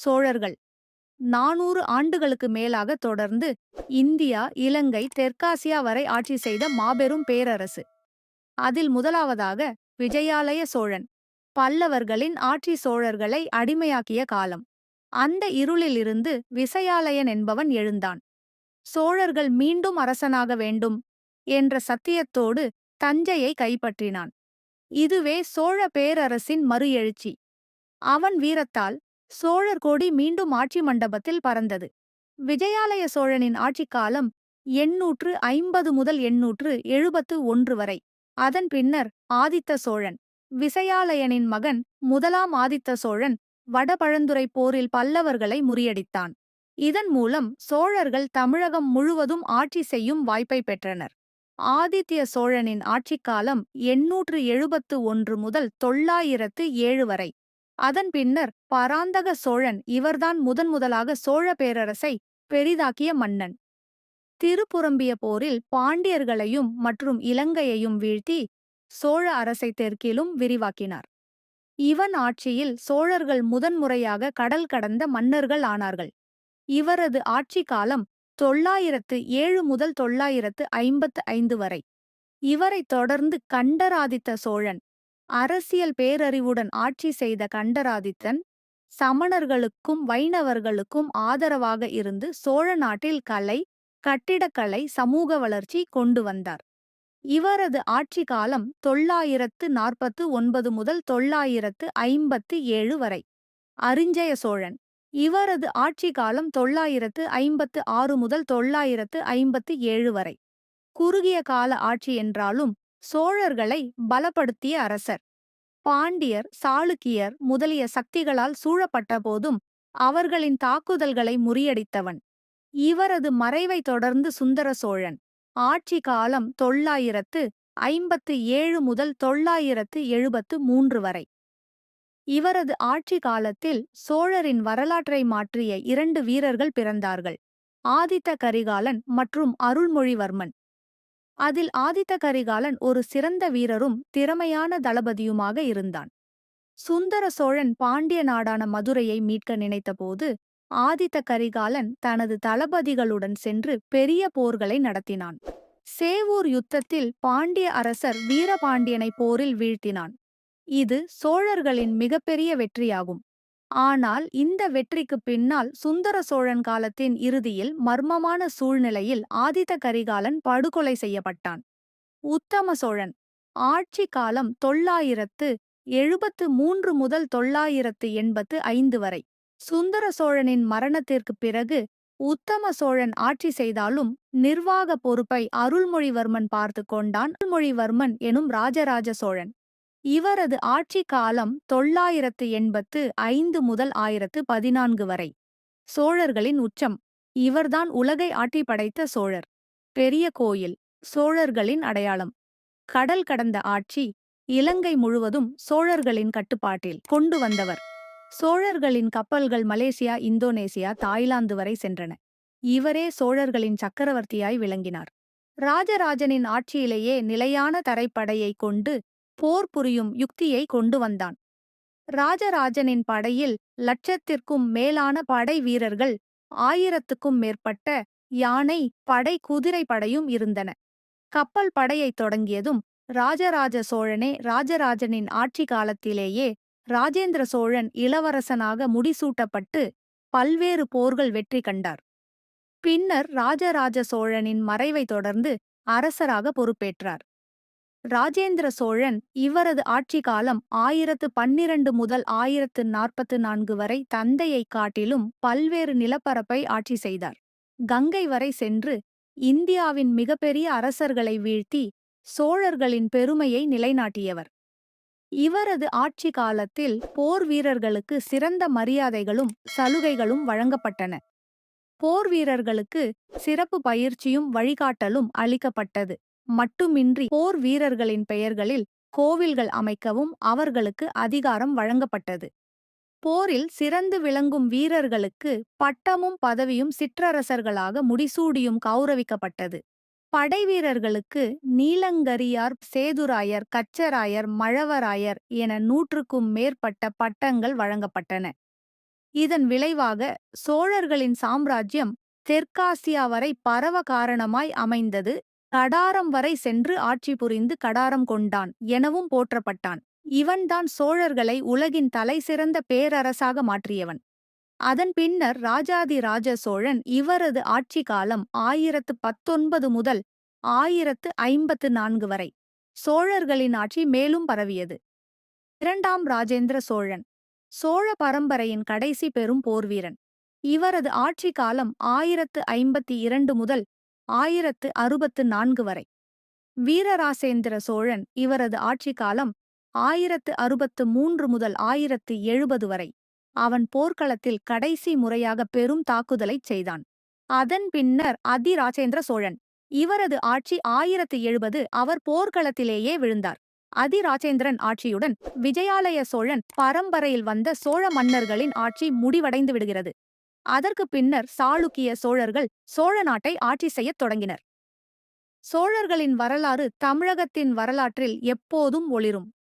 சோழர்கள். நானூறு ஆண்டுகளுக்கு மேலாக தொடர்ந்து இந்தியா இலங்கை தெற்காசியா வரை ஆட்சி செய்த மாபெரும் பேரரசு. அதில் முதலாவதாக விஜயாலய சோழன் பல்லவர்களின் ஆட்சி சோழர்களை அடிமையாக்கிய காலம். அந்த இருளிலிருந்து விசயாலயன் என்பவன் எழுந்தான். சோழர்கள் மீண்டும் அரசனாக வேண்டும் என்ற சத்தியத்தோடு தஞ்சையை கைப்பற்றினான். இதுவே சோழ பேரரசின் மறு எழுச்சி அவன் வீரத்தால் சோழர் கொடி மீண்டும் ஆட்சி மண்டபத்தில் பறந்தது. விஜயாலய சோழனின் ஆட்சிக்காலம் எண்ணூற்று ஐம்பது முதல் எண்ணூற்று எழுபத்து ஒன்று வரை. அதன் பின்னர் ஆதித்த சோழன் விசயாலயனின் மகன் முதலாம் ஆதித்த சோழன் வடபழந்துரை போரில் பல்லவர்களை முறியடித்தான். இதன் மூலம் சோழர்கள் தமிழகம் முழுவதும் ஆட்சி செய்யும் வாய்ப்பை பெற்றனர். ஆதித்ய சோழனின் ஆட்சிக்காலம் எண்ணூற்று எழுபத்து ஒன்று முதல் தொள்ளாயிரத்து ஏழு வரை. அதன் பின்னர் பராந்தக சோழன் இவர்தான் முதன் முதலாக சோழ பேரரசை பெரிதாக்கிய மன்னன். திருப்புரம்பிய போரில் பாண்டியர்களையும் மற்றும் இலங்கையையும் வீழ்த்தி சோழ அரசை தெற்கிலும் விரிவாக்கினார். இவன் ஆட்சியில் சோழர்கள் முதன்முறையாக கடல் கடந்த மன்னர்கள் ஆனார்கள். இவரது ஆட்சி காலம் தொள்ளாயிரத்து ஏழு முதல் தொள்ளாயிரத்து ஐம்பத்து ஐந்து வரை. இவரைத் தொடர்ந்து கண்டராதித்த சோழன் அரசியல் பேரறிவுடன் ஆட்சி செய்த கண்டராதித்தன் சமணர்களுக்கும் வைணவர்களுக்கும் ஆதரவாக இருந்து சோழ நாட்டில் கலை கட்டிடக்கலை சமூக வளர்ச்சி கொண்டு வந்தார். இவரது ஆட்சி காலம் தொள்ளாயிரத்து நாற்பத்து ஒன்பது முதல் தொள்ளாயிரத்து ஐம்பத்து ஏழு வரை. அரிஞ்சய சோழன். இவரது ஆட்சி காலம் தொள்ளாயிரத்து ஐம்பத்து ஆறு முதல் தொள்ளாயிரத்து ஐம்பத்து ஏழு வரை. குறுகிய கால ஆட்சி என்றாலும் சோழர்களை பலப்படுத்திய அரசர். பாண்டியர் சாளுக்கியர் முதலிய சக்திகளால் சூழப்பட்ட போதும் அவர்களின் தாக்குதல்களை முறியடித்தவன். இவரது மறைவை தொடர்ந்து சுந்தர சோழன். ஆட்சி காலம் தொள்ளாயிரத்து ஐம்பத்து ஏழு முதல் தொள்ளாயிரத்து எழுபத்து மூன்று வரை. இவரது ஆட்சி காலத்தில் சோழரின் வரலாற்றை மாற்றிய இரண்டு வீரர்கள் பிறந்தார்கள். ஆதித்த கரிகாலன் மற்றும் அருள்மொழிவர்மன். அதில் ஆதித்த கரிகாலன் ஒரு சிறந்த வீரரும் திறமையான தளபதியுமாக இருந்தான். சுந்தர சோழன் பாண்டிய நாடான மதுரையை மீட்க நினைத்தபோது ஆதித்த கரிகாலன் தனது தளபதிகளுடன் சென்று பெரிய போர்களை நடத்தினான். சேவூர் யுத்தத்தில் பாண்டிய அரசர் வீரபாண்டியனை போரில் வீழ்த்தினான். இது சோழர்களின் மிகப்பெரிய வெற்றியாகும். ஆனால் இந்த வெற்றிக்கு பின்னால் சுந்தர சோழன் காலத்தின் இறுதியில் மர்மமான சூழ்நிலையில் ஆதித்த கரிகாலன் படுகொலை செய்யப்பட்டான். உத்தம சோழன் ஆட்சி காலம் தொள்ளாயிரத்து எழுபத்து மூன்று முதல் தொள்ளாயிரத்து எண்பத்து ஐந்து வரை. சுந்தர சோழனின் மரணத்திற்குப் பிறகு உத்தம சோழன் ஆட்சி செய்தாலும் நிர்வாக பொறுப்பை அருள்மொழிவர்மன் பார்த்து கொண்டான். அருள்மொழிவர்மன் எனும் ராஜராஜ சோழன். இவரது ஆட்சி காலம் தொள்ளாயிரத்து எண்பத்து ஐந்து முதல் ஆயிரத்து பதினான்கு வரை. சோழர்களின் உச்சம். இவர்தான் உலகை ஆட்டி படைத்த சோழர். பெரிய கோயில். சோழர்களின் அடையாளம். கடல் கடந்த ஆட்சி. இலங்கை முழுவதும் சோழர்களின் கட்டுப்பாட்டில் கொண்டு வந்தவர். சோழர்களின் கப்பல்கள் மலேசியா இந்தோனேசியா தாய்லாந்து வரை சென்றன. இவரே சோழர்களின் சக்கரவர்த்தியாய் விளங்கினார். ராஜராஜனின் ஆட்சியிலேயே நிலையான தரைப்படையை கொண்டு போர் புரியும் யுக்தியை கொண்டு வந்தான். ராஜராஜனின் படையில் லட்சத்திற்கும் மேலான படை வீரர்கள் ஆயிரத்துக்கும் மேற்பட்ட யானை படை குதிரை படையும் இருந்தன. கப்பல் படையைத் தொடங்கியதும் ராஜராஜ சோழனே ராஜராஜனின் ஆட்சி காலத்திலேயே ராஜேந்திர சோழன் இளவரசனாக முடிசூட்டப்பட்டு பல்வேறு போர்கள் வெற்றி கண்டார். பின்னர் ராஜராஜ சோழனின் மறைவை தொடர்ந்து அரசராக பொறுப்பேற்றார். ராஜேந்திர சோழன் இவரது ஆட்சி காலம் ஆயிரத்து பன்னிரண்டு முதல் ஆயிரத்து நாற்பத்து நான்கு வரை தந்தையைக் காட்டிலும் பல்வேறு நிலப்பரப்பை ஆட்சி செய்தார். கங்கை வரை சென்று இந்தியாவின் மிகப்பெரிய அரசர்களை வீழ்த்தி சோழர்களின் பெருமையை நிலைநாட்டியவர். இவரது ஆட்சி காலத்தில் போர் வீரர்களுக்கு சிறந்த மரியாதைகளும் சலுகைகளும் வழங்கப்பட்டன. போர் வீரர்களுக்கு சிறப்பு பயிற்சியும் வழிகாட்டலும் அளிக்கப்பட்டது. மட்டுமின்றி போர் வீரர்களின் பெயர்களில் கோவில்கள் அமைக்கவும் அவர்களுக்கு அதிகாரம் வழங்கப்பட்டது. போரில் சிறந்து விளங்கும் வீரர்களுக்கு பட்டமும் பதவியும் சிற்றரசர்களாக முடிசூடியும் கௌரவிக்கப்பட்டது. படைவீரர்களுக்கு நீலங்கரியார் சேதுராயர் கச்சராயர் மழவராயர் என நூற்றுக்கும் மேற்பட்ட பட்டங்கள் வழங்கப்பட்டன. இதன் விளைவாக சோழர்களின் சாம்ராஜ்யம் தெற்காசியா வரை பரவ காரணமாய் அமைந்தது கடாரம் வரை சென்று ஆட்சி புரிந்து கடாரம் கொண்டான் எனவும் போற்றப்பட்டான். இவன்தான் சோழர்களை உலகின் தலைசிறந்த பேரரசாக மாற்றியவன். அதன் பின்னர் ராஜாதி ராஜ சோழன் இவரது ஆட்சி காலம் ஆயிரத்து பத்தொன்பது முதல் ஆயிரத்து ஐம்பத்து நான்கு வரை. சோழர்களின் ஆட்சி மேலும் பரவியது. இரண்டாம் ராஜேந்திர சோழன் சோழ பரம்பரையின் கடைசி பெரும் போர்வீரன். இவரது ஆட்சி காலம் ஆயிரத்து ஐம்பத்தி இரண்டு முதல் ஆயிரத்து அறுபத்து நான்கு வரை. வீரராசேந்திர சோழன் இவரது ஆட்சி காலம் ஆயிரத்து அறுபத்து மூன்று முதல் ஆயிரத்து எழுபது வரை. அவன் போர்க்களத்தில் கடைசி முறையாக பெரும் தாக்குதலைச் செய்தான். அதன் பின்னர் அதிராஜேந்திர சோழன். இவரது ஆட்சி ஆயிரத்து எழுபது அவர் போர்க்களத்திலேயே விழுந்தார். அதிராஜேந்திரன் ஆட்சியுடன் விஜயாலய சோழன் பரம்பரையில் வந்த சோழ மன்னர்களின் ஆட்சி முடிவடைந்து விடுகிறது. அதற்கு பின்னர் சாளுக்கிய சோழர்கள் சோழ நாட்டை ஆட்சி செய்யத் தொடங்கினர். சோழர்களின் வரலாறு தமிழகத்தின் வரலாற்றில் எப்போதும் ஒளிரும்.